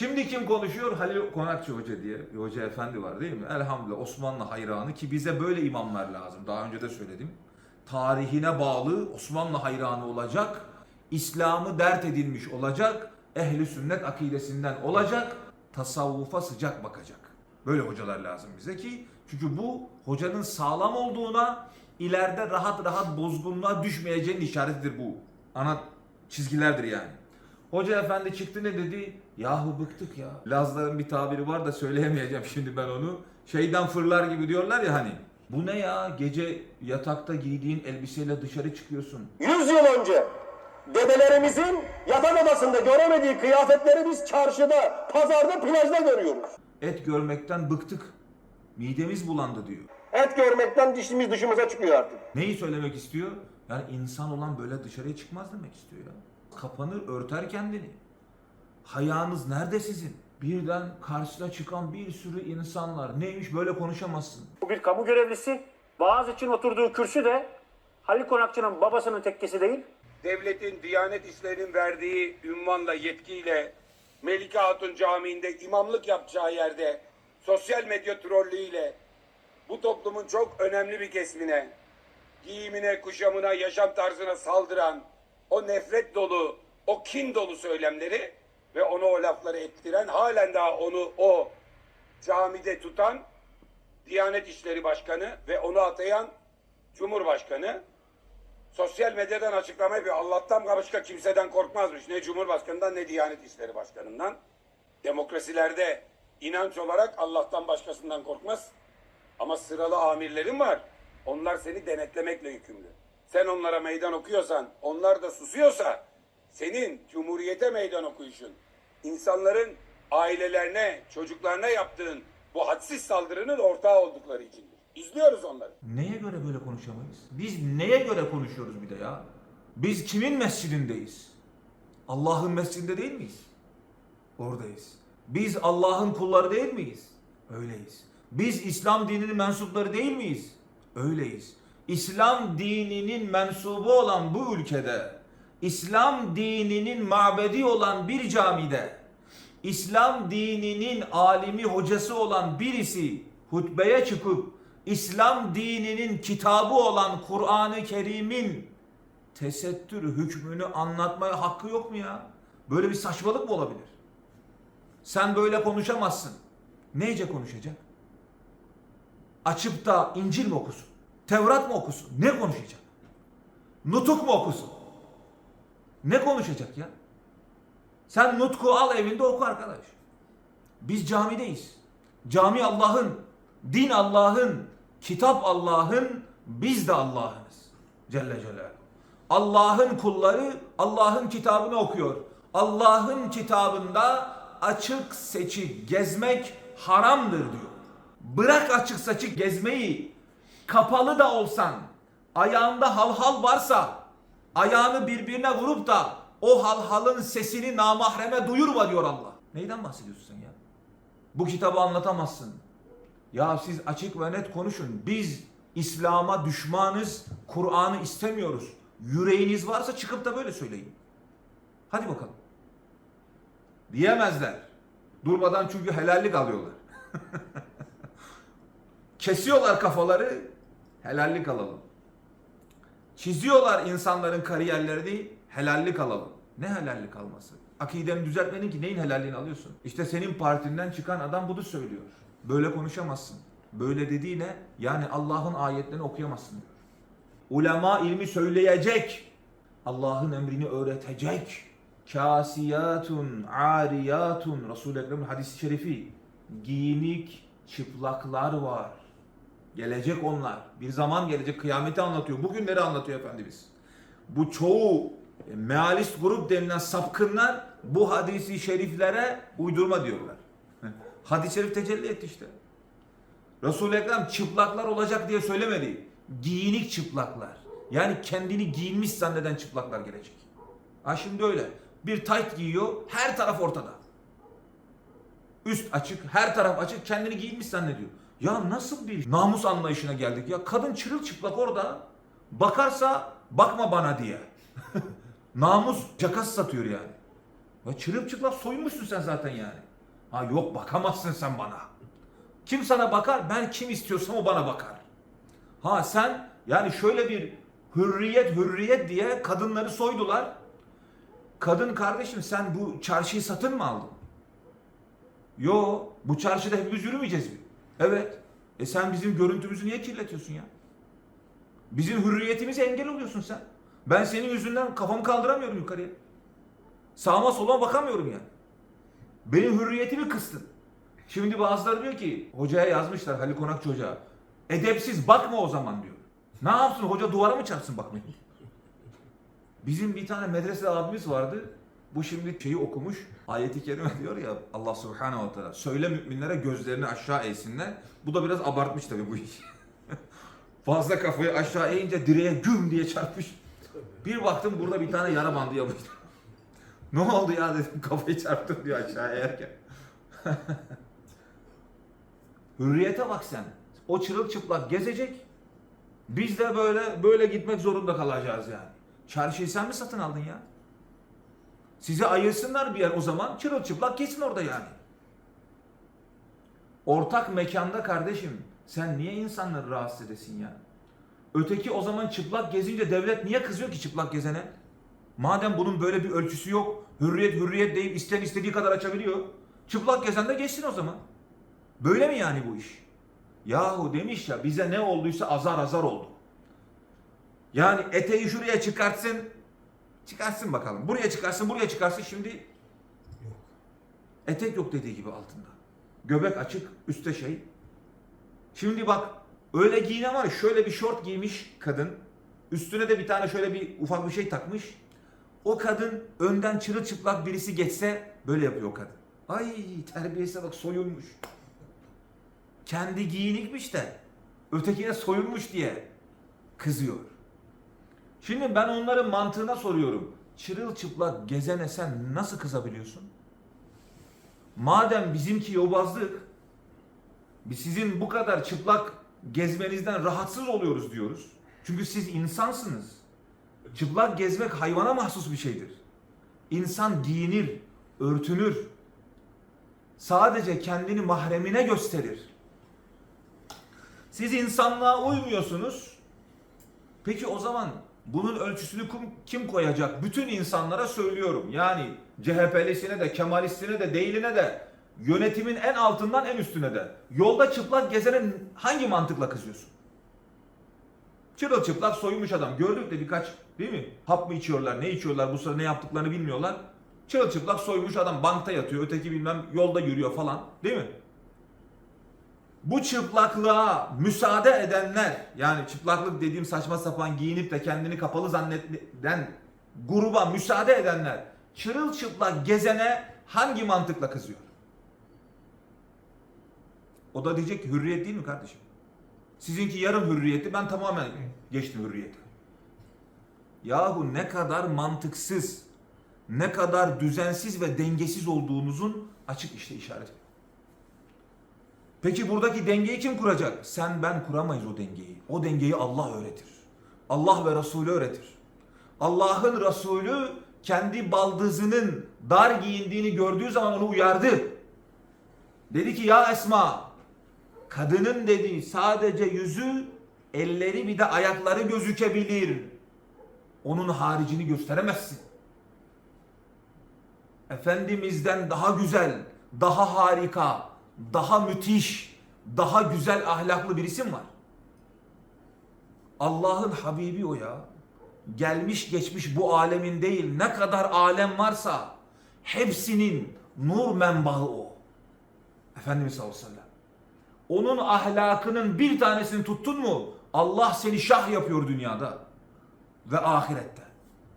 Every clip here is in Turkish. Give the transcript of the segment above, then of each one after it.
Şimdi kim konuşuyor? Halil Konakçı Hoca diye bir hoca efendi var değil mi? Elhamdülillah Osmanlı hayranı ki bize böyle imamlar lazım. Daha önce de söyledim. Tarihine bağlı Osmanlı hayranı olacak. İslam'ı dert edilmiş olacak. Ehli sünnet akidesinden olacak. Tasavvufa sıcak bakacak. Böyle hocalar lazım bize ki çünkü bu hocanın sağlam olduğuna ileride rahat rahat bozgunluğa düşmeyeceğinin işaretidir bu. Ana çizgilerdir yani. Hoca efendi çıktı ne dedi? Yahu bıktık ya. Lazların bir tabiri var da söyleyemeyeceğim şimdi ben onu. Şeyden fırlar gibi diyorlar ya hani. Bu ne ya? Gece yatakta giydiğin elbiseyle dışarı çıkıyorsun. 100 yıl önce dedelerimizin yatak odasında göremediği kıyafetleri biz çarşıda, pazarda, plajda görüyoruz. Et görmekten bıktık. Midemiz bulandı diyor. Et görmekten dişimiz dışımıza çıkıyor artık. Neyi söylemek istiyor? Yani insan olan böyle dışarıya çıkmaz demek istiyor ya. Kapanır, örter kendini. Hayanız nerede sizin? Birden karşısına çıkan bir sürü insanlar. Neymiş böyle konuşamazsın. Bu bir kamu görevlisi. Vaaz için oturduğu kürsü de Halil Konakçı'nın babasının tekkesi değil. devletin Diyanet İşleri'nin verdiği ünvanla yetkiyle Melike Hatun Camii'nde imamlık yapacağı yerde sosyal medya trollüğüyle bu toplumun çok önemli bir kesimine giyimine, kuşamına, yaşam tarzına saldıran o nefret dolu, o kin dolu söylemleri ve ona o lafları ettiren, halen daha onu o camide tutan Diyanet İşleri Başkanı ve onu atayan Cumhurbaşkanı sosyal medyadan açıklama yapıyor. Allah'tan başka kimseden korkmazmış. Ne Cumhurbaşkanından ne Diyanet İşleri Başkanı'ndan. Demokrasilerde inanç olarak Allah'tan başkasından korkmaz. Ama sıralı amirlerin var. Onlar seni denetlemekle yükümlü. Sen onlara meydan okuyorsan, onlar da susuyorsa senin cumhuriyete meydan okuyuşun, insanların ailelerine, çocuklarına yaptığın bu hadsiz saldırının ortağı oldukları içindir. İzliyoruz onları. Neye göre böyle konuşamayız? Biz neye göre konuşuyoruz bir de ya? Biz kimin mescidindeyiz? Allah'ın mescidinde değil miyiz? Oradayız. Biz Allah'ın kulları değil miyiz? Öyleyiz. Biz İslam dininin mensupları değil miyiz? Öyleyiz. İslam dininin mensubu olan bu ülkede, İslam dininin mabedi olan bir camide, İslam dininin alimi hocası olan birisi hutbeye çıkıp İslam dininin kitabı olan Kur'an-ı Kerim'in tesettür hükmünü anlatmaya hakkı yok mu ya? Böyle bir saçmalık mı olabilir? Sen böyle konuşamazsın. Neyce konuşacak? Açıp da İncil mi okusun? Tevrat mı okusun? Ne konuşacak? Nutuk mu okusun? Ne konuşacak ya? Sen nutku al evinde oku arkadaş. Biz camideyiz. Cami Allah'ın, din Allah'ın, kitap Allah'ın, biz de Allah'ınız. Celle Celaluhu. Allah'ın kulları Allah'ın kitabını okuyor. Allah'ın kitabında açık seçik gezmek haramdır diyor. Bırak açık saçık gezmeyi. Kapalı da olsan, ayağında halhal varsa, ayağını birbirine vurup da o halhalın sesini namahreme duyurma diyor Allah. Neyden bahsediyorsun ya? Bu kitabı anlatamazsın. Ya siz açık ve net konuşun. Biz İslam'a düşmanız, Kur'an'ı istemiyoruz. Yüreğiniz varsa çıkıp da böyle söyleyin. Hadi bakalım. Diyemezler. Durmadan çünkü helallik alıyorlar. Kesiyorlar kafaları, helallik alalım. Çiziyorlar insanların kariyerlerini, helallik alalım. Ne helallik alması? Akideni düzeltmenin ki neyin helalliğini alıyorsun? İşte senin partinden çıkan adam bunu söylüyor. Böyle konuşamazsın. Böyle dediğine yani Allah'ın ayetlerini okuyamazsın diyor. Ulema ilmi söyleyecek. Allah'ın emrini öğretecek. Kasiyatun, ariyatun. Resul-i Ekrem'in hadisi şerifi. Giyinik çıplaklar var. Gelecek onlar. Bir zaman gelecek kıyameti anlatıyor. Bugünleri anlatıyor Efendimiz. Bu çoğu e, mealist grup denilen sapkınlar bu hadisi şeriflere uydurma diyorlar. Hadis-i şerif tecelli etti işte. Resul-i Ekrem çıplaklar olacak diye söylemedi. Giyinik çıplaklar. Yani kendini giyinmiş zanneden çıplaklar gelecek. Ha şimdi öyle. Bir tayt giyiyor, her taraf ortada. Üst açık, her taraf açık, kendini giyinmiş zannediyor. Ya nasıl bir namus anlayışına geldik ya? Kadın çırılçıplak orada. Bakarsa bakma bana diye. namus cakas satıyor yani. Ya çırılçıplak soyunmuşsun sen zaten yani. Ha yok bakamazsın sen bana. Kim sana bakar? Ben kim istiyorsam o bana bakar. Ha sen yani şöyle bir hürriyet hürriyet diye kadınları soydular. Kadın kardeşim sen bu çarşıyı satın mı aldın? Yo bu çarşıda hepimiz yürümeyeceğiz mi? Evet. E sen bizim görüntümüzü niye kirletiyorsun ya? Bizim hürriyetimize engel oluyorsun sen. Ben senin yüzünden kafamı kaldıramıyorum yukarıya. Sağıma soluma bakamıyorum yani. Benim hürriyetimi kıstın. Şimdi bazıları diyor ki hocaya yazmışlar Halil Konakçı hoca. Edepsiz bakma o zaman diyor. Ne yapsın hoca duvara mı çarpsın bakmayın. Bizim bir tane medrese abimiz vardı. Bu şimdi şeyi okumuş. Ayeti kerime diyor ya Allah subhanehu ve teala. Söyle müminlere gözlerini aşağı eğsinler. Bu da biraz abartmış tabii bu iş. Fazla kafayı aşağı eğince direğe güm diye çarpmış. Bir baktım burada bir tane yara bandı yapmış. ne oldu ya dedim kafayı çarptım diyor aşağı eğerken. Hürriyete bak sen. O çırılçıplak gezecek. Biz de böyle böyle gitmek zorunda kalacağız yani. Çarşıyı sen mi satın aldın ya? Size ayırsınlar bir yer o zaman çırılçıplak geçsin orada yani. Ortak mekanda kardeşim sen niye insanları rahatsız edesin ya? Öteki o zaman çıplak gezince devlet niye kızıyor ki çıplak gezene? Madem bunun böyle bir ölçüsü yok, hürriyet hürriyet deyip isteyen istediği kadar açabiliyor. Çıplak gezen de geçsin o zaman. Böyle mi yani bu iş? Yahu demiş ya bize ne olduysa azar azar oldu. Yani eteği şuraya çıkartsın, çıkarsın bakalım. Buraya çıkarsın, buraya çıkarsın şimdi etek yok dediği gibi altında. Göbek açık, üstte şey. Şimdi bak öyle giyinen var ya, şöyle bir şort giymiş kadın. Üstüne de bir tane şöyle bir ufak bir şey takmış. O kadın önden çırılçıplak birisi geçse böyle yapıyor o kadın. Ay terbiyesize bak soyulmuş. Kendi giyinikmiş de ötekine soyulmuş diye kızıyor. Şimdi ben onların mantığına soruyorum. Çırılçıplak gezene sen nasıl kızabiliyorsun? Madem bizimki yobazlık, biz sizin bu kadar çıplak gezmenizden rahatsız oluyoruz diyoruz. Çünkü siz insansınız. Çıplak gezmek hayvana mahsus bir şeydir. İnsan giyinir, örtünür. Sadece kendini mahremine gösterir. Siz insanlığa uymuyorsunuz. Peki o zaman bunun ölçüsünü kim, koyacak? Bütün insanlara söylüyorum. Yani CHP'lisine de, Kemalistine de, değiline de, yönetimin en altından en üstüne de. Yolda çıplak gezene hangi mantıkla kızıyorsun? Çırılçıplak soyunmuş adam. Gördük de birkaç değil mi? Hap mı içiyorlar, ne içiyorlar, bu sırada ne yaptıklarını bilmiyorlar. Çırılçıplak soymuş adam bankta yatıyor, öteki bilmem yolda yürüyor falan değil mi? Bu çıplaklığa müsaade edenler yani çıplaklık dediğim saçma sapan giyinip de kendini kapalı zanneden gruba müsaade edenler çırılçıplak gezene hangi mantıkla kızıyor? O da diyecek ki hürriyet değil mi kardeşim? Sizinki yarım hürriyeti ben tamamen geçtim hürriyeti. Yahu ne kadar mantıksız, ne kadar düzensiz ve dengesiz olduğunuzun açık işte işareti. Peki buradaki dengeyi kim kuracak? Sen ben kuramayız o dengeyi. O dengeyi Allah öğretir. Allah ve Resulü öğretir. Allah'ın Resulü kendi baldızının dar giyindiğini gördüğü zaman onu uyardı. Dedi ki ya Esma kadının dedi sadece yüzü, elleri bir de ayakları gözükebilir. Onun haricini gösteremezsin. Efendimizden daha güzel, daha harika, daha müthiş, daha güzel ahlaklı bir isim var. Allah'ın Habibi o ya. Gelmiş geçmiş bu alemin değil ne kadar alem varsa hepsinin nur menbaı o. Efendimiz sallallahu aleyhi ve sellem. Onun ahlakının bir tanesini tuttun mu Allah seni şah yapıyor dünyada ve ahirette.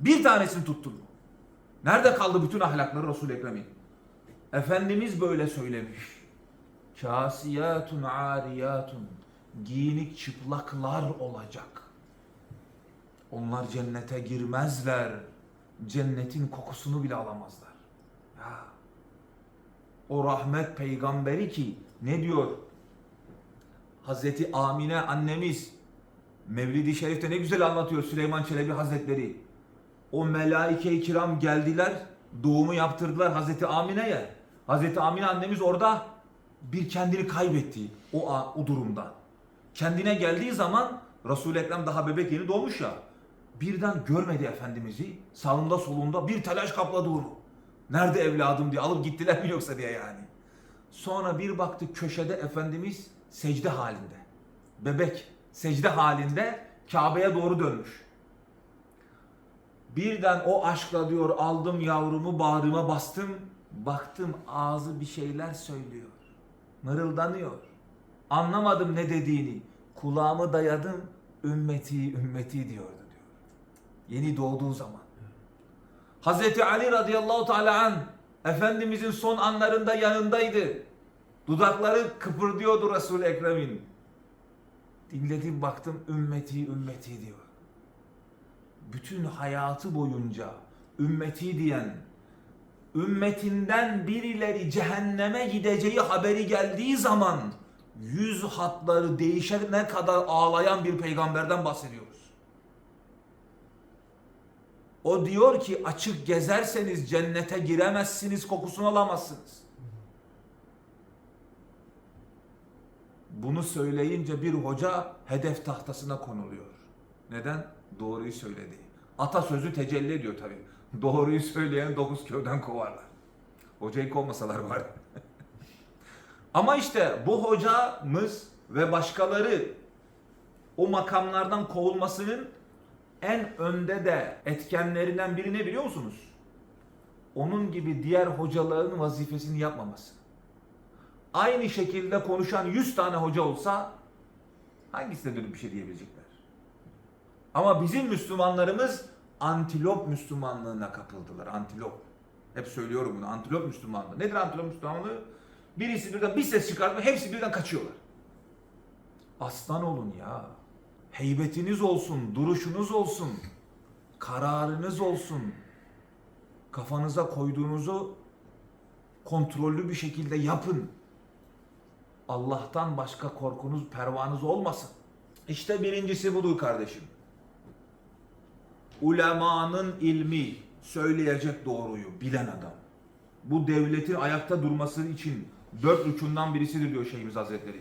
Bir tanesini tuttun mu? Nerede kaldı bütün ahlakları Resul-i Ekrem'in? Efendimiz böyle söylemiş. Kasiyatun ariyatun. Giyinik çıplaklar olacak. Onlar cennete girmezler. Cennetin kokusunu bile alamazlar. Ya. O rahmet peygamberi ki ne diyor? Hazreti Amine annemiz Mevlid-i Şerif'te ne güzel anlatıyor Süleyman Çelebi Hazretleri. O melaike-i kiram geldiler, doğumu yaptırdılar Hazreti Amine'ye. Hazreti Amine annemiz orada bir kendini kaybetti o, a- o durumda. Kendine geldiği zaman Resul-i Ekrem daha bebek yeni doğmuş ya. Birden görmedi Efendimiz'i. Sağında solunda bir telaş kapladı onu. Nerede evladım diye alıp gittiler mi yoksa diye yani. Sonra bir baktı köşede Efendimiz secde halinde. Bebek secde halinde Kabe'ye doğru dönmüş. Birden o aşkla diyor aldım yavrumu bağrıma bastım. Baktım ağzı bir şeyler söylüyor. Mırıldanıyor. Anlamadım ne dediğini. Kulağımı dayadım. Ümmeti ümmeti diyordu diyor. Yeni doğduğu zaman. Hazreti Ali radıyallahu teala an Efendimizin son anlarında yanındaydı. Dudakları kıpırdıyordu Resul-i Ekrem'in. Dinledim baktım ümmeti ümmeti diyor. Bütün hayatı boyunca ümmeti diyen ümmetinden birileri cehenneme gideceği haberi geldiği zaman yüz hatları değişene kadar ağlayan bir peygamberden bahsediyoruz. O diyor ki açık gezerseniz cennete giremezsiniz, kokusunu alamazsınız. Bunu söyleyince bir hoca hedef tahtasına konuluyor. Neden? Doğruyu söyledi. Atasözü tecelli ediyor tabii. Doğruyu söyleyen dokuz köyden kovarlar. Hocayı kovmasalar var. Ama işte bu hocamız ve başkaları o makamlardan kovulmasının en önde de etkenlerinden biri ne biliyor musunuz? Onun gibi diğer hocaların vazifesini yapmaması. Aynı şekilde konuşan 100 tane hoca olsa hangisine dönüp bir şey diyebilecekler? Ama bizim Müslümanlarımız antilop Müslümanlığına kapıldılar. Antilop. Hep söylüyorum bunu. Antilop Müslümanlığı. Nedir antilop Müslümanlığı? Birisi birden bir ses çıkartma hepsi birden kaçıyorlar. Aslan olun ya. Heybetiniz olsun, duruşunuz olsun, kararınız olsun. Kafanıza koyduğunuzu kontrollü bir şekilde yapın. Allah'tan başka korkunuz, pervanız olmasın. İşte birincisi budur kardeşim. Ulemanın ilmi söyleyecek doğruyu bilen adam. Bu devletin ayakta durması için dört uçundan birisidir diyor Şeyhimiz Hazretleri.